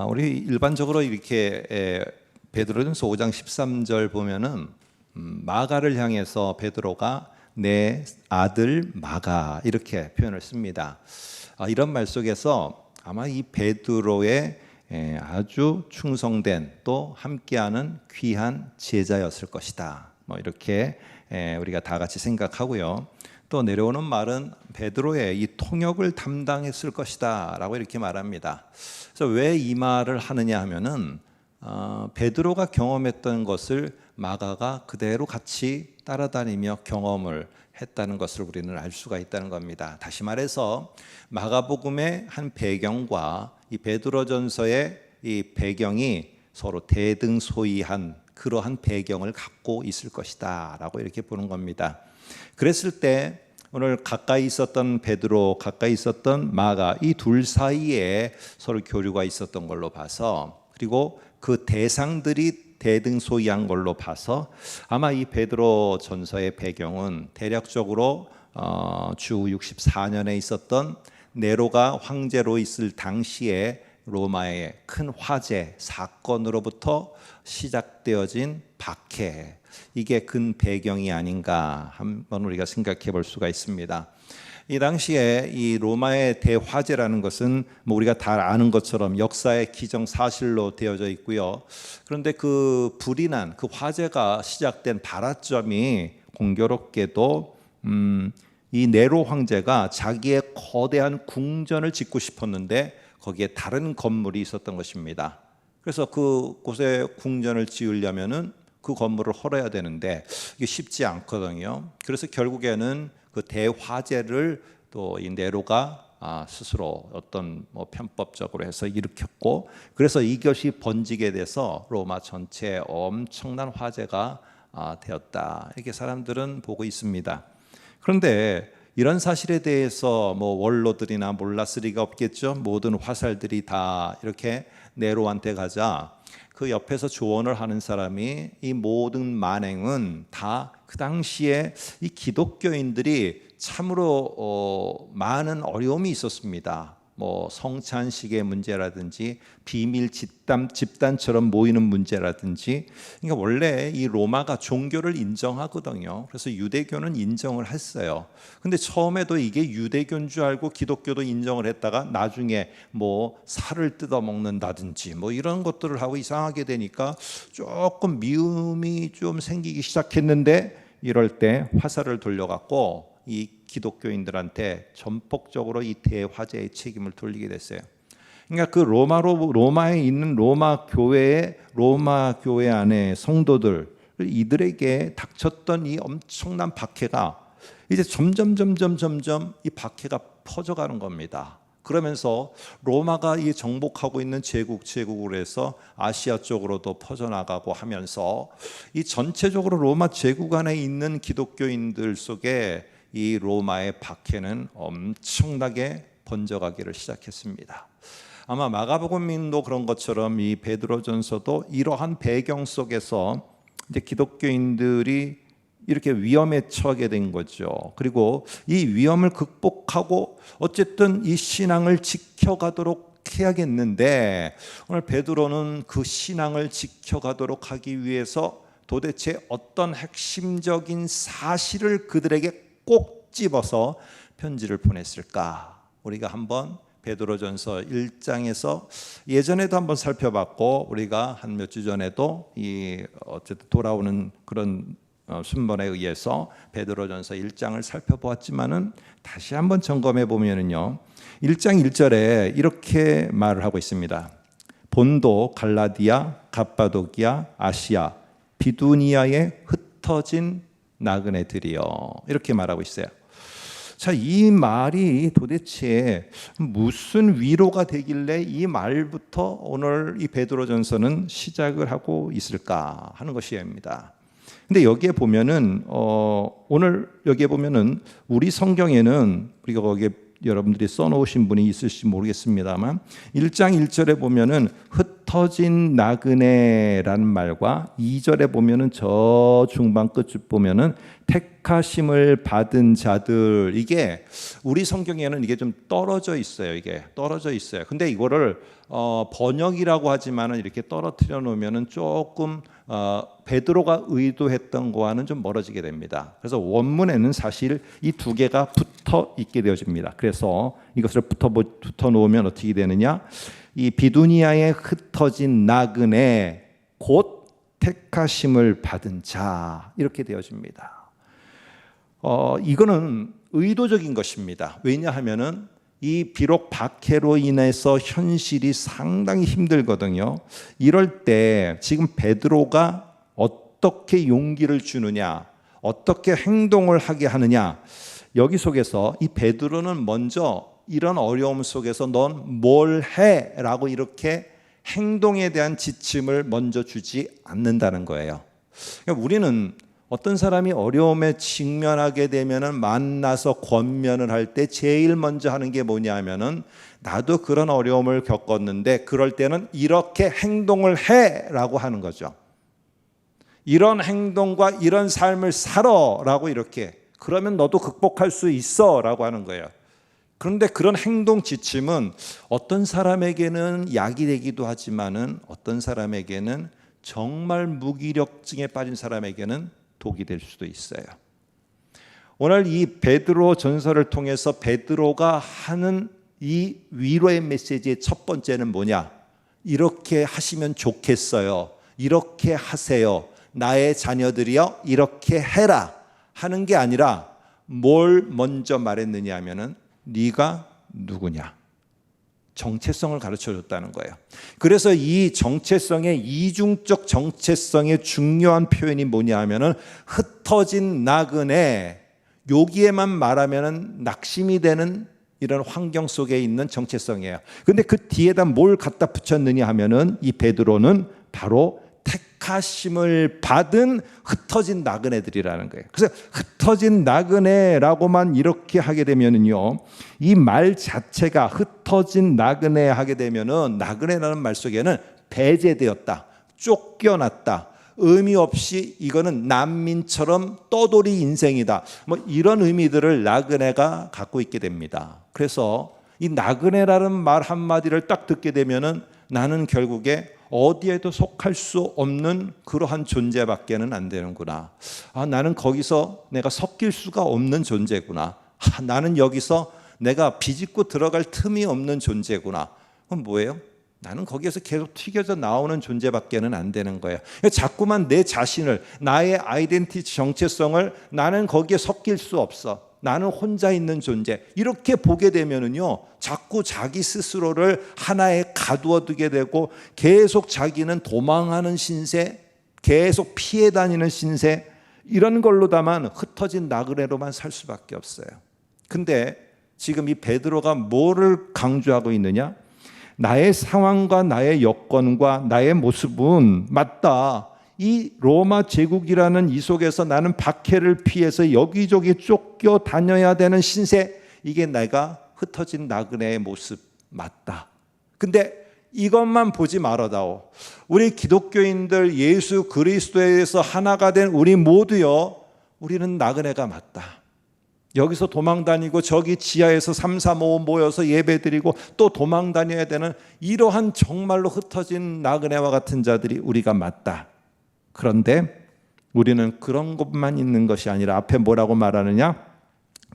아, 우리 일반적으로 이렇게 에, 베드로전서 5장 13절 보면은 음, 마가를 향해서 베드로가 내 아들 마가 이렇게 표현을 씁니다. 아, 이런 말 속에서 아마 이 베드로의 에, 아주 충성된 또 함께하는 귀한 제자였을 것이다. 뭐 이렇게 에, 우리가 다 같이 생각하고요. 또 내려오는 말은 베드로의 이 통역을 담당했을 것이다라고 이렇게 말합니다. 그래서 왜 이 말을 하느냐 하면은 어, 베드로가 경험했던 것을 마가가 그대로 같이 따라다니며 경험을 했다는 것을 우리는 알 수가 있다는 겁니다. 다시 말해서 마가복음의 한 배경과 이 베드로전서의 이 배경이 서로 대등소이한 그러한 배경을 갖고 있을 것이다라고 이렇게 보는 겁니다. 그랬을 때 오늘 가까이 있었던 베드로, 가까이 있었던 마가 이 둘 사이에 서로 교류가 있었던 걸로 봐서 그리고 그 대상들이 대등소이한 걸로 봐서 아마 이 베드로 전서의 배경은 대략적으로 어, 주 64년에 있었던 네로가 황제로 있을 당시에 로마의 큰 화재 사건으로부터 시작되어진 박해 이게 근 배경이 아닌가 한번 우리가 생각해 볼 수가 있습니다. 이 당시에 이 로마의 대화재라는 것은 뭐 우리가 다 아는 것처럼 역사의 기정 사실로 되어져 있고요. 그런데 그 불이 난 그 화재가 시작된 발화점이 공교롭게도 음, 이 네로 황제가 자기의 거대한 궁전을 짓고 싶었는데 거기에 다른 건물이 있었던 것입니다. 그래서 그 곳에 궁전을 지으려면은 그 건물을 헐어야 되는데 이게 쉽지 않거든요. 그래서 결국에는 그 대화재를 또 이 네로가 아, 스스로 어떤 뭐 편법적으로 해서 일으켰고 그래서 이것이 번지게 돼서 로마 전체에 엄청난 화재가 아, 되었다 이렇게 사람들은 보고 있습니다. 그런데 이런 사실에 대해서 뭐 원로들이나 몰랐을 리가 없겠죠. 모든 화살들이 다 이렇게 네로한테 가자 그 옆에서 조언을 하는 사람이 이 모든 만행은 다 그 당시에 이 기독교인들이 참으로 어, 많은 어려움이 있었습니다. 뭐 성찬식의 문제라든지 비밀 집단 집단처럼 모이는 문제라든지 그러니까 원래 이 로마가 종교를 인정하거든요. 그래서 유대교는 인정을 했어요. 근데 처음에도 이게 유대교인 줄 알고 기독교도 인정을 했다가 나중에 뭐 살을 뜯어 먹는다든지 뭐 이런 것들을 하고 이상하게 되니까 조금 미움이 좀 생기기 시작했는데 이럴 때 화살을 돌려갖고 이 기독교인들한테 전폭적으로 이 대화재의 책임을 돌리게 됐어요. 그러니까 그 로마로 로마에 있는 로마 교회의 로마 교회 안에 성도들 이들에게 닥쳤던 이 엄청난 박해가 이제 점점 점점 점점 이 박해가 퍼져가는 겁니다. 그러면서 로마가 이 정복하고 있는 제국 제국으로 해서 아시아 쪽으로도 퍼져나가고 하면서 이 전체적으로 로마 제국 안에 있는 기독교인들 속에 이 로마의 박해는 엄청나게 번져가기를 시작했습니다. 아마 마가복음도 그런 것처럼 이 베드로전서도 이러한 배경 속에서 이제 기독교인들이 이렇게 위험에 처하게 된 거죠. 그리고 이 위험을 극복하고 어쨌든 이 신앙을 지켜가도록 해야겠는데 오늘 베드로는 그 신앙을 지켜가도록 하기 위해서 도대체 어떤 핵심적인 사실을 그들에게 꼭 집어서 편지를 보냈을까? 우리가 한번 베드로전서 1장에서 예전에도 한번 살펴봤고 우리가 한 몇 주 전에도 이 어쨌든 돌아오는 그런 어, 순번에 의해서 베드로전서 1장을 살펴보았지만은 다시 한번 점검해 보면은요. 1장 1절에 이렇게 말을 하고 있습니다. 본도, 갈라디아, 갑바도기아, 아시아, 비두니아에 흩어진 나그네들이요. 이렇게 말하고 있어요. 자, 이 말이 도대체 무슨 위로가 되길래 이 말부터 오늘 이 베드로전서는 시작을 하고 있을까 하는 것이입니다. 근데 여기에 보면은 어, 오늘 여기에 보면은 우리 성경에는 우리가 거기에 여러분들이 써놓으신 분이 있을지 모르겠습니다만 1장 1절에 보면은 흩 어진 나그네라는 말과 2절에 보면은 저 중반 끝줄 보면은 택하심을 받은 자들 이게 우리 성경에는 이게 좀 떨어져 있어요. 이게 떨어져 있어요. 근데 이거를 어, 번역이라고 하지만은 이렇게 떨어뜨려 놓으면은 조금 어, 베드로가 의도했던 거와는 좀 멀어지게 됩니다. 그래서 원문에는 사실 이 두 개가 붙어 있게 되어집니다. 그래서 이것을 붙어 붙어 놓으면 어떻게 되느냐? 이 비두니아에 흩어진 나그네 곧 택하심을 받은 자 이렇게 되어집니다. 어, 이거는 의도적인 것입니다. 왜냐하면은 이 비록 박해로 인해서 현실이 상당히 힘들거든요. 이럴 때 지금 베드로가 어떻게 용기를 주느냐, 어떻게 행동을 하게 하느냐. 여기 속에서 이 베드로는 먼저 이런 어려움 속에서 넌 뭘 해? 라고 이렇게 행동에 대한 지침을 먼저 주지 않는다는 거예요. 그러니까 우리는 어떤 사람이 어려움에 직면하게 되면은 만나서 권면을 할 때 제일 먼저 하는 게 뭐냐면은 나도 그런 어려움을 겪었는데 그럴 때는 이렇게 행동을 해라고 하는 거죠. 이런 행동과 이런 삶을 살아라고 이렇게 그러면 너도 극복할 수 있어라고 하는 거예요. 그런데 그런 행동 지침은 어떤 사람에게는 약이 되기도 하지만은 어떤 사람에게는 정말 무기력증에 빠진 사람에게는 독이 될 수도 있어요. 오늘 이 베드로 전설을 통해서 베드로가 하는 이 위로의 메시지의 첫 번째는 뭐냐? 이렇게 하시면 좋겠어요. 이렇게 하세요. 나의 자녀들이여 이렇게 해라 하는 게 아니라 뭘 먼저 말했느냐 하면은 네가 누구냐? 정체성을 가르쳐 줬다는 거예요. 그래서 이 정체성의 이중적 정체성의 중요한 표현이 뭐냐 하면은 흩어진 나그네 여기에만 말하면은 낙심이 되는 이런 환경 속에 있는 정체성이에요. 근데 그 뒤에다 뭘 갖다 붙였느냐 하면은 이 베드로는 바로 택하심을 받은 흩어진 나그네들이라는 거예요. 그래서 흩어진 나그네라고만 이렇게 하게 되면은요, 이 말 자체가 흩어진 나그네 하게 되면은 나그네라는 말 속에는 배제되었다, 쫓겨났다. 의미 없이 이거는 난민처럼 떠돌이 인생이다. 뭐 이런 의미들을 나그네가 갖고 있게 됩니다. 그래서 이 나그네라는 말 한마디를 딱 듣게 되면은 나는 결국에 어디에도 속할 수 없는 그러한 존재밖에는 안 되는구나. 아, 나는 거기서 내가 섞일 수가 없는 존재구나. 아, 나는 여기서 내가 비집고 들어갈 틈이 없는 존재구나. 그럼 뭐예요? 나는 거기에서 계속 튀겨져 나오는 존재밖에는 안 되는 거예요. 자꾸만 내 자신을 나의 아이덴티티 정체성을 나는 거기에 섞일 수 없어. 나는 혼자 있는 존재. 이렇게 보게 되면은요, 자꾸 자기 스스로를 하나에 가두어 두게 되고 계속 자기는 도망하는 신세, 계속 피해 다니는 신세, 이런 걸로다만 흩어진 나그네로만 살 수밖에 없어요. 근데 지금 이 베드로가 뭐를 강조하고 있느냐? 나의 상황과 나의 여건과 나의 모습은 맞다. 이 로마 제국이라는 이 속에서 나는 박해를 피해서 여기저기 쫓겨 다녀야 되는 신세 이게 내가 흩어진 나그네의 모습 맞다. 근데 이것만 보지 말아다오. 우리 기독교인들 예수 그리스도에서 하나가 된 우리 모두요. 우리는 나그네가 맞다. 여기서 도망 다니고 저기 지하에서 3, 4, 5 모여서 예배 드리고 또 도망 다녀야 되는 이러한 정말로 흩어진 나그네와 같은 자들이 우리가 맞다. 그런데 우리는 그런 것만 있는 것이 아니라 앞에 뭐라고 말하느냐?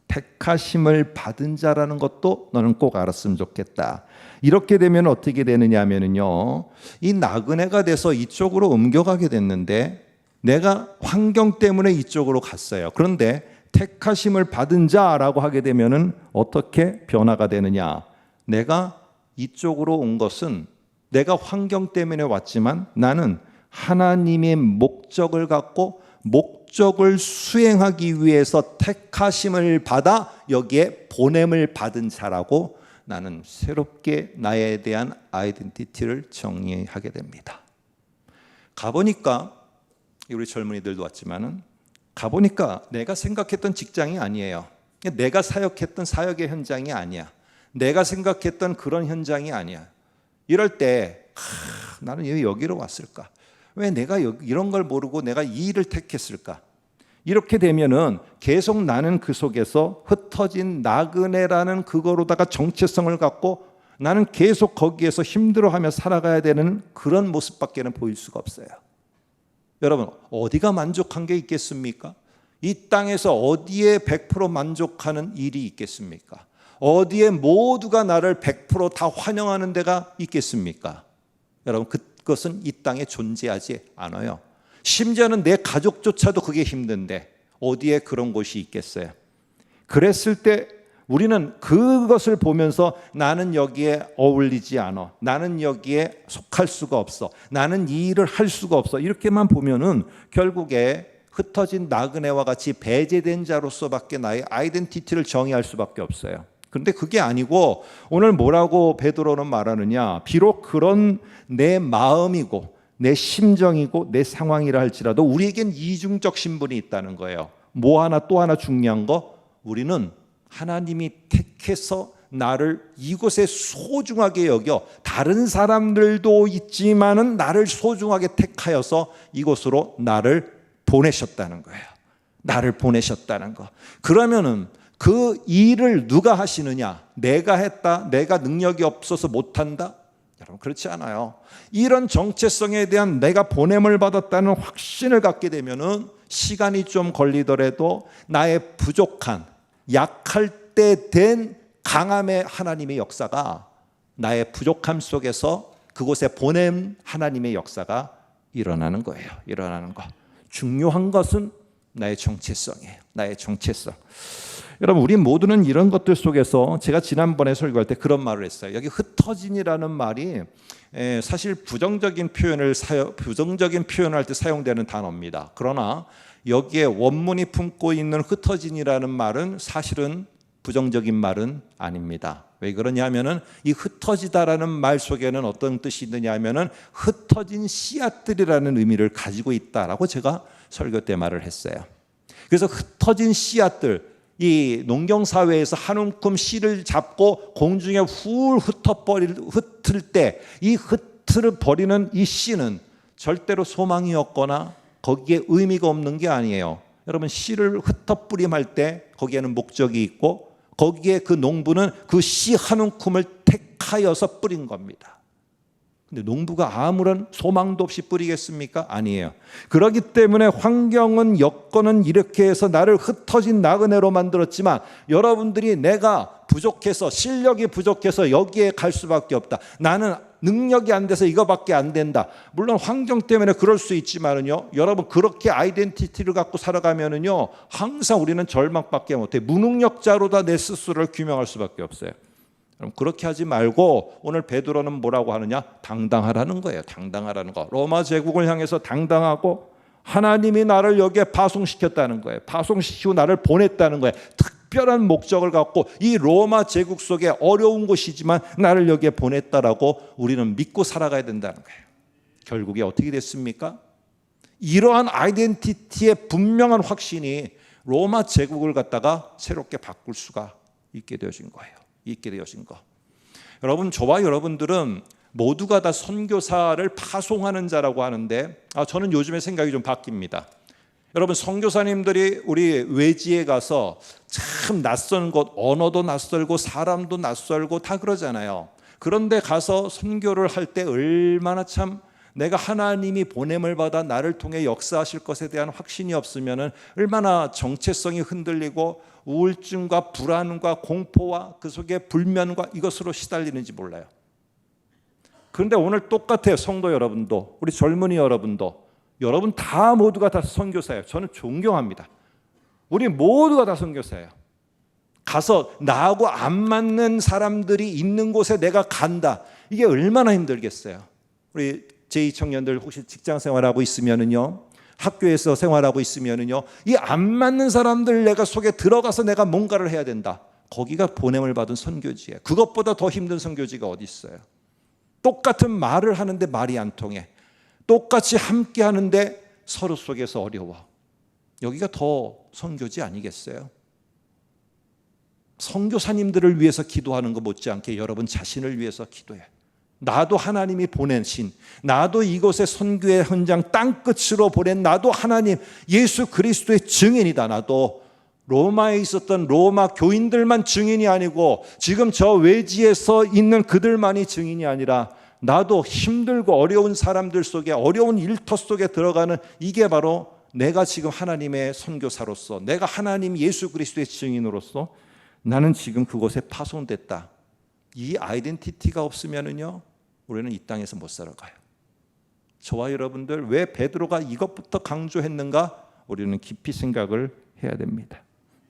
택하심을 받은 자라는 것도 너는 꼭 알았으면 좋겠다. 이렇게 되면 어떻게 되느냐 하면은요. 이 나그네가 돼서 이쪽으로 옮겨가게 됐는데 내가 환경 때문에 이쪽으로 갔어요. 그런데 택하심을 받은 자라고 하게 되면은 어떻게 변화가 되느냐? 내가 이쪽으로 온 것은 내가 환경 때문에 왔지만 나는 하나님의 목적을 갖고 목적을 수행하기 위해서 택하심을 받아 여기에 보냄을 받은 자라고 나는 새롭게 나에 대한 아이덴티티를 정의하게 됩니다. 가보니까 우리 젊은이들도 왔지만은 가보니까 내가 생각했던 직장이 아니에요. 내가 사역했던 사역의 현장이 아니야. 내가 생각했던 그런 현장이 아니야. 이럴 때 하, 나는 왜 여기로 왔을까? 왜 내가 이런 걸 모르고 내가 이 일을 택했을까? 이렇게 되면은 계속 나는 그 속에서 흩어진 나그네라는 그거로다가 정체성을 갖고 나는 계속 거기에서 힘들어하며 살아가야 되는 그런 모습밖에는 보일 수가 없어요. 여러분 어디가 만족한 게 있겠습니까? 이 땅에서 어디에 100% 만족하는 일이 있겠습니까? 어디에 모두가 나를 100%다 환영하는 데가 있겠습니까? 여러분 그것은 이 땅에 존재하지 않아요. 심지어는 내 가족조차도 그게 힘든데 어디에 그런 곳이 있겠어요? 그랬을 때 우리는 그것을 보면서 나는 여기에 어울리지 않아. 나는 여기에 속할 수가 없어. 나는 이 일을 할 수가 없어. 이렇게만 보면은 결국에 흩어진 나그네와 같이 배제된 자로서밖에 나의 아이덴티티를 정의할 수밖에 없어요. 그런데 그게 아니고 오늘 뭐라고 베드로는 말하느냐? 비록 그런 내 마음이고 내 심정이고 내 상황이라 할지라도 우리에겐 이중적 신분이 있다는 거예요. 뭐 하나 또 하나 중요한 거 우리는 하나님이 택해서 나를 이곳에 소중하게 여겨 다른 사람들도 있지만은 나를 소중하게 택하여서 이곳으로 나를 보내셨다는 거예요. 나를 보내셨다는 거. 그러면은 그 일을 누가 하시느냐? 내가 했다. 내가 능력이 없어서 못한다. 여러분 그렇지 않아요. 이런 정체성에 대한 내가 보냄을 받았다는 확신을 갖게 되면은 시간이 좀 걸리더라도 나의 부족한 약할 때 된 강함의 하나님의 역사가 나의 부족함 속에서 그곳에 보냄 하나님의 역사가 일어나는 거예요. 일어나는 거. 중요한 것은 나의 정체성이에요. 나의 정체성. 여러분, 우리 모두는 이런 것들 속에서 제가 지난번에 설교할 때 그런 말을 했어요. 여기 흩어진이라는 말이 사실 부정적인 표현을 사용, 부정적인 표현을 할때 사용되는 단어입니다. 그러나 여기에 원문이 품고 있는 흩어진이라는 말은 사실은 부정적인 말은 아닙니다. 왜 그러냐면은 이 흩어지다라는 말 속에는 어떤 뜻이 있느냐면은 흩어진 씨앗들이라는 의미를 가지고 있다라고 제가 설교 때 말을 했어요. 그래서 흩어진 씨앗들 이 농경 사회에서 한 움큼 씨를 잡고 공중에 훌 흩어버릴 흩을 때 이 흩을 버리는 이 씨는 절대로 소망이 없거나 거기에 의미가 없는 게 아니에요. 여러분 씨를 흩어 뿌림할 때 거기에는 목적이 있고 거기에 그 농부는 그 씨 한 움큼을 택하여서 뿌린 겁니다. 근데 농부가 아무런 소망도 없이 뿌리겠습니까? 아니에요. 그렇기 때문에 환경은 여건은 이렇게 해서 나를 흩어진 나그네로 만들었지만 여러분들이 내가 부족해서 실력이 부족해서 여기에 갈 수밖에 없다. 나는 능력이 안 돼서 이거밖에 안 된다. 물론 환경 때문에 그럴 수 있지만은요. 여러분 그렇게 아이덴티티를 갖고 살아가면은요. 항상 우리는 절망밖에 못해. 무능력자로 다 내 스스로를 규명할 수밖에 없어요. 그럼 그렇게 하지 말고 오늘 베드로는 뭐라고 하느냐? 당당하라는 거예요. 당당하라는 거. 로마 제국을 향해서 당당하고 하나님이 나를 여기에 파송시켰다는 거예요. 파송시키고 나를 보냈다는 거예요. 특별한 목적을 갖고 이 로마 제국 속에 어려운 곳이지만 나를 여기에 보냈다라고 우리는 믿고 살아가야 된다는 거예요. 결국에 어떻게 됐습니까? 이러한 아이덴티티의 분명한 확신이 로마 제국을 갖다가 새롭게 바꿀 수가 있게 되어진 거예요. 있게 되어진 거. 여러분 저와 여러분들은 모두가 다 선교사를 파송하는 자라고 하는데 아, 저는 요즘에 생각이 좀 바뀝니다. 여러분 선교사님들이 우리 외지에 가서 참 낯선 곳 언어도 낯설고 사람도 낯설고 다 그러잖아요. 그런데 가서 선교를 할 때 얼마나 참 내가 하나님이 보냄을 받아 나를 통해 역사하실 것에 대한 확신이 없으면 얼마나 정체성이 흔들리고 우울증과 불안과 공포와 그 속에 불면과 이것으로 시달리는지 몰라요. 그런데 오늘 똑같아요. 성도 여러분도 우리 젊은이 여러분도 여러분 다 모두가 다 선교사예요. 저는 존경합니다. 우리 모두가 다 선교사예요. 가서 나하고 안 맞는 사람들이 있는 곳에 내가 간다. 이게 얼마나 힘들겠어요. 우리 제2 청년들 혹시 직장 생활하고 있으면은요. 학교에서 생활하고 있으면은요. 이 안 맞는 사람들 내가 속에 들어가서 내가 뭔가를 해야 된다. 거기가 보냄을 받은 선교지예요. 그것보다 더 힘든 선교지가 어디 있어요? 똑같은 말을 하는데 말이 안 통해. 똑같이 함께 하는데 서로 속에서 어려워. 여기가 더 선교지 아니겠어요? 선교사님들을 위해서 기도하는 것 못지않게 여러분 자신을 위해서 기도해. 나도 하나님이 보내신 나도 이곳의 선교의 현장 땅 끝으로 보낸 나도 하나님 예수 그리스도의 증인이다. 나도 로마에 있었던 로마 교인들만 증인이 아니고 지금 저 외지에서 있는 그들만이 증인이 아니라 나도 힘들고 어려운 사람들 속에 어려운 일터 속에 들어가는 이게 바로 내가 지금 하나님의 선교사로서 내가 하나님 예수 그리스도의 증인으로서 나는 지금 그곳에 파송됐다. 이 아이덴티티가 없으면은요 우리는 이 땅에서 못 살아가요. 저와 여러분들 왜 베드로가 이것부터 강조했는가 우리는 깊이 생각을 해야 됩니다.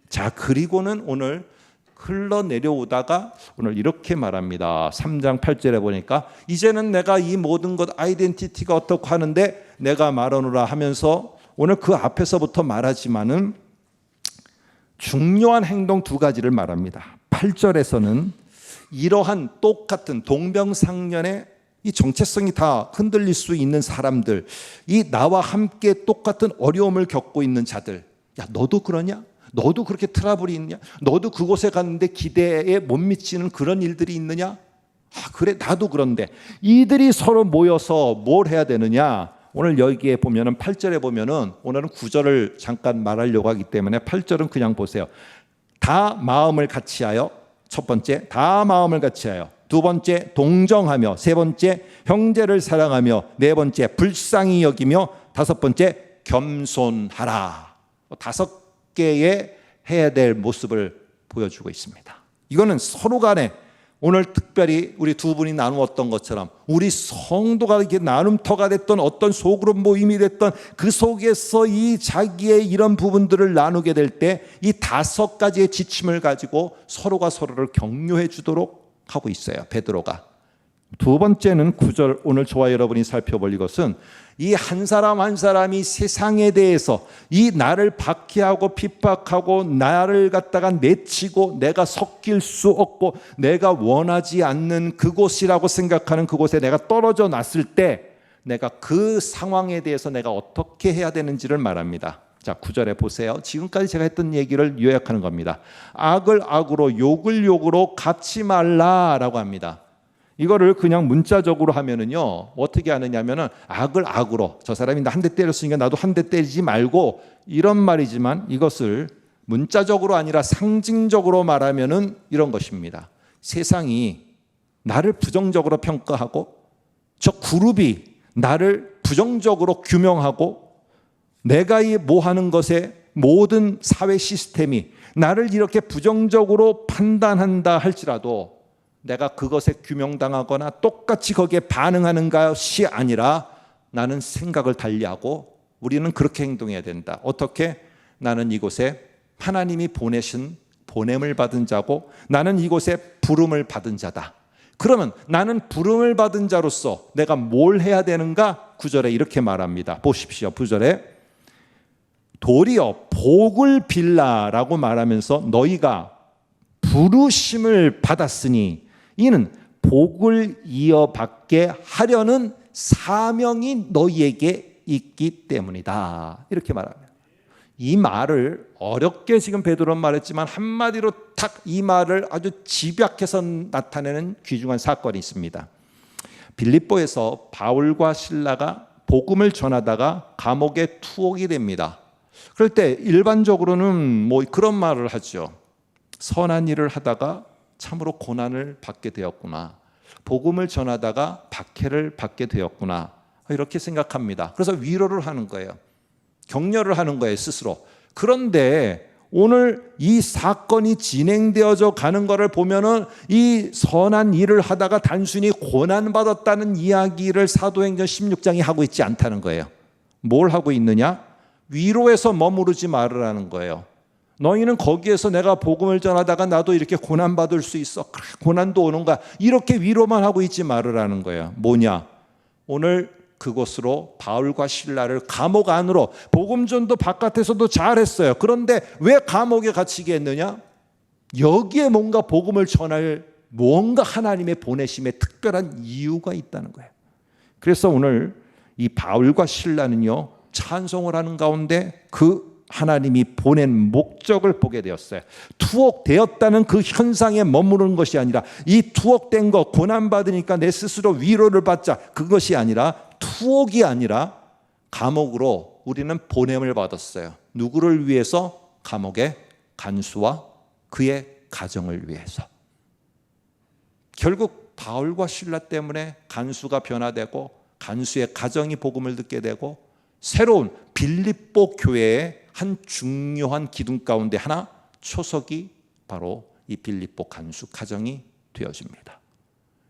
자 그리고는 오늘 흘러 내려오다가 오늘 이렇게 말합니다. 3장 8절에 보니까 이제는 내가 이 모든 것 아이덴티티가 어떻고 하는데 내가 말하노라 하면서 오늘 그 앞에서부터 말하지만은 중요한 행동 두 가지를 말합니다. 8절에서는 이러한 똑같은 동병상련의 이 정체성이 다 흔들릴 수 있는 사람들, 이 나와 함께 똑같은 어려움을 겪고 있는 자들, 야 너도 그러냐? 너도 그렇게 트러블이 있냐? 너도 그곳에 갔는데 기대에 못 미치는 그런 일들이 있느냐? 아, 그래 나도 그런데 이들이 서로 모여서 뭘 해야 되느냐? 오늘 여기에 보면은 8절에 보면은 오늘은 9절을 잠깐 말하려고 하기 때문에 8절은 그냥 보세요. 다 마음을 같이 하여 첫 번째 다 마음을 같이하여 두 번째 동정하며 세 번째 형제를 사랑하며 네 번째 불쌍히 여기며 다섯 번째 겸손하라. 다섯 개의 해야 될 모습을 보여주고 있습니다. 이거는 서로 간에 오늘 특별히 우리 두 분이 나누었던 것처럼 우리 성도가 이렇게 나눔터가 됐던 어떤 소그룹 모임이 됐던 그 속에서 이 자기의 이런 부분들을 나누게 될 때 이 다섯 가지의 지침을 가지고 서로가 서로를 격려해 주도록 하고 있어요. 베드로가. 두 번째는 구절 오늘 저와 여러분이 살펴볼 이것은 이 한 사람 한 사람이 세상에 대해서 이 나를 박해하고 핍박하고 나를 갖다가 내치고 내가 섞일 수 없고 내가 원하지 않는 그곳이라고 생각하는 그곳에 내가 떨어져 놨을 때 내가 그 상황에 대해서 내가 어떻게 해야 되는지를 말합니다. 자, 구절에 보세요. 지금까지 제가 했던 얘기를 요약하는 겁니다. 악을 악으로 욕을 욕으로 갚지 말라라고 합니다. 이거를 그냥 문자적으로 하면은요 어떻게 하느냐면은 악을 악으로 저 사람이 나 한 대 때렸으니까 나도 한 대 때리지 말고 이런 말이지만 이것을 문자적으로 아니라 상징적으로 말하면은 이런 것입니다. 세상이 나를 부정적으로 평가하고 저 그룹이 나를 부정적으로 규명하고 내가 이 뭐 하는 것에 모든 사회 시스템이 나를 이렇게 부정적으로 판단한다 할지라도 내가 그것에 규명당하거나 똑같이 거기에 반응하는 것이 아니라 나는 생각을 달리하고 우리는 그렇게 행동해야 된다. 어떻게? 나는 이곳에 하나님이 보내신 보냄을 받은 자고 나는 이곳에 부름을 받은 자다. 그러면 나는 부름을 받은 자로서 내가 뭘 해야 되는가? 구절에 이렇게 말합니다. 보십시오. 구절에 도리어 복을 빌라라고 말하면서 너희가 부르심을 받았으니 이는 복을 이어받게 하려는 사명이 너희에게 있기 때문이다. 이렇게 말합니다. 이 말을 어렵게 지금 베드로는 말했지만 한마디로 탁 이 말을 아주 집약해서 나타내는 귀중한 사건이 있습니다. 빌립보에서 바울과 신라가 복음을 전하다가 감옥에 투옥이 됩니다. 그럴 때 일반적으로는 뭐 그런 말을 하죠. 선한 일을 하다가 참으로 고난을 받게 되었구나. 복음을 전하다가 박해를 받게 되었구나. 이렇게 생각합니다. 그래서 위로를 하는 거예요. 격려를 하는 거예요, 스스로. 그런데 오늘 이 사건이 진행되어져 가는 것을 보면은 이 선한 일을 하다가 단순히 고난받았다는 이야기를 사도행전 16장이 하고 있지 않다는 거예요. 뭘 하고 있느냐? 위로에서 머무르지 말으라는 거예요. 너희는 거기에서 내가 복음을 전하다가 나도 이렇게 고난 받을 수 있어. 고난도 오는 거야. 이렇게 위로만 하고 있지 말으라는 거야. 뭐냐? 오늘 그곳으로 바울과 신라를 감옥 안으로 복음전도 바깥에서도 잘했어요. 그런데 왜 감옥에 갇히게 했느냐? 여기에 뭔가 복음을 전할 뭔가 하나님의 보내심에 특별한 이유가 있다는 거예요. 그래서 오늘 이 바울과 신라는요 찬송을 하는 가운데 그 하나님이 보낸 목적을 보게 되었어요. 투옥되었다는 그 현상에 머무르는 것이 아니라 이 투옥된 거 고난 받으니까 내 스스로 위로를 받자 그것이 아니라 투옥이 아니라 감옥으로 우리는 보냄을 받았어요. 누구를 위해서? 감옥의 간수와 그의 가정을 위해서. 결국 바울과 신라 때문에 간수가 변화되고 간수의 가정이 복음을 듣게 되고 새로운 빌립보 교회의 한 중요한 기둥 가운데 하나 초석이 바로 이 빌립보 간수 가정이 되어집니다.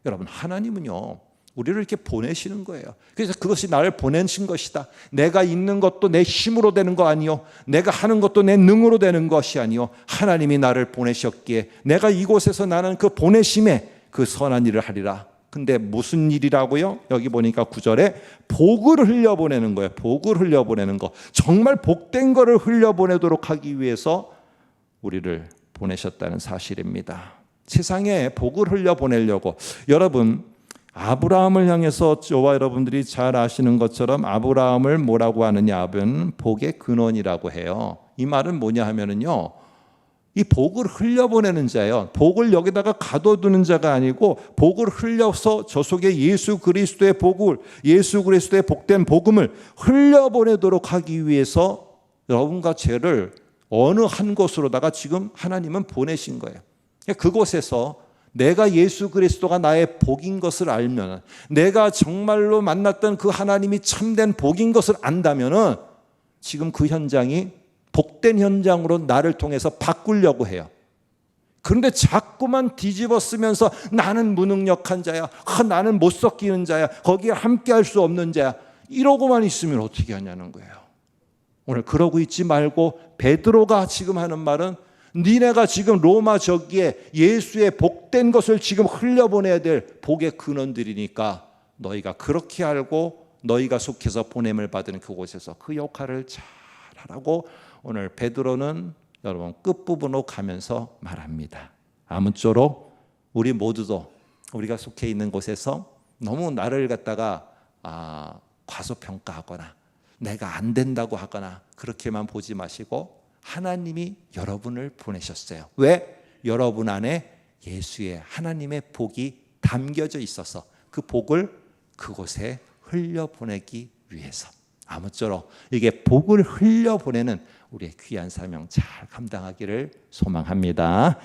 여러분 하나님은요 우리를 이렇게 보내시는 거예요. 그래서 그것이 나를 보내신 것이다. 내가 있는 것도 내 힘으로 되는 거 아니요. 내가 하는 것도 내 능으로 되는 것이 아니요. 하나님이 나를 보내셨기에 내가 이곳에서 나는 그 보내심에 그 선한 일을 하리라. 근데 무슨 일이라고요? 여기 보니까 구절에 복을 흘려보내는 거예요. 복을 흘려보내는 거. 정말 복된 거를 흘려보내도록 하기 위해서 우리를 보내셨다는 사실입니다. 세상에 복을 흘려보내려고 여러분 아브라함을 향해서 저와 여러분들이 잘 아시는 것처럼 아브라함을 뭐라고 하느냐 하면 복의 근원이라고 해요. 이 말은 뭐냐 하면은요. 이 복을 흘려보내는 자예요. 복을 여기다가 가둬두는 자가 아니고 복을 흘려서 저 속에 예수 그리스도의 복을 예수 그리스도의 복된 복음을 흘려보내도록 하기 위해서 여러분과 죄를 어느 한 곳으로다가 지금 하나님은 보내신 거예요. 그곳에서 내가 예수 그리스도가 나의 복인 것을 알면 내가 정말로 만났던 그 하나님이 참된 복인 것을 안다면은 지금 그 현장이 복된 현장으로 나를 통해서 바꾸려고 해요. 그런데 자꾸만 뒤집어 쓰면서 나는 무능력한 자야. 아, 나는 못 섞이는 자야. 거기에 함께 할 수 없는 자야. 이러고만 있으면 어떻게 하냐는 거예요. 오늘 그러고 있지 말고 베드로가 지금 하는 말은 니네가 지금 로마 저기에 예수의 복된 것을 지금 흘려보내야 될 복의 근원들이니까 너희가 그렇게 알고 너희가 속해서 보냄을 받은 그곳에서 그 역할을 잘 하라고 오늘 베드로는 여러분 끝부분으로 가면서 말합니다. 아무쪼록 우리 모두도 우리가 속해 있는 곳에서 너무 나를 갖다가 아, 과소평가하거나 내가 안 된다고 하거나 그렇게만 보지 마시고 하나님이 여러분을 보내셨어요. 왜? 여러분 안에 예수의 하나님의 복이 담겨져 있어서 그 복을 그곳에 흘려보내기 위해서. 아무쪼록 이게 복을 흘려보내는 우리의 귀한 사명 잘 감당하기를 소망합니다.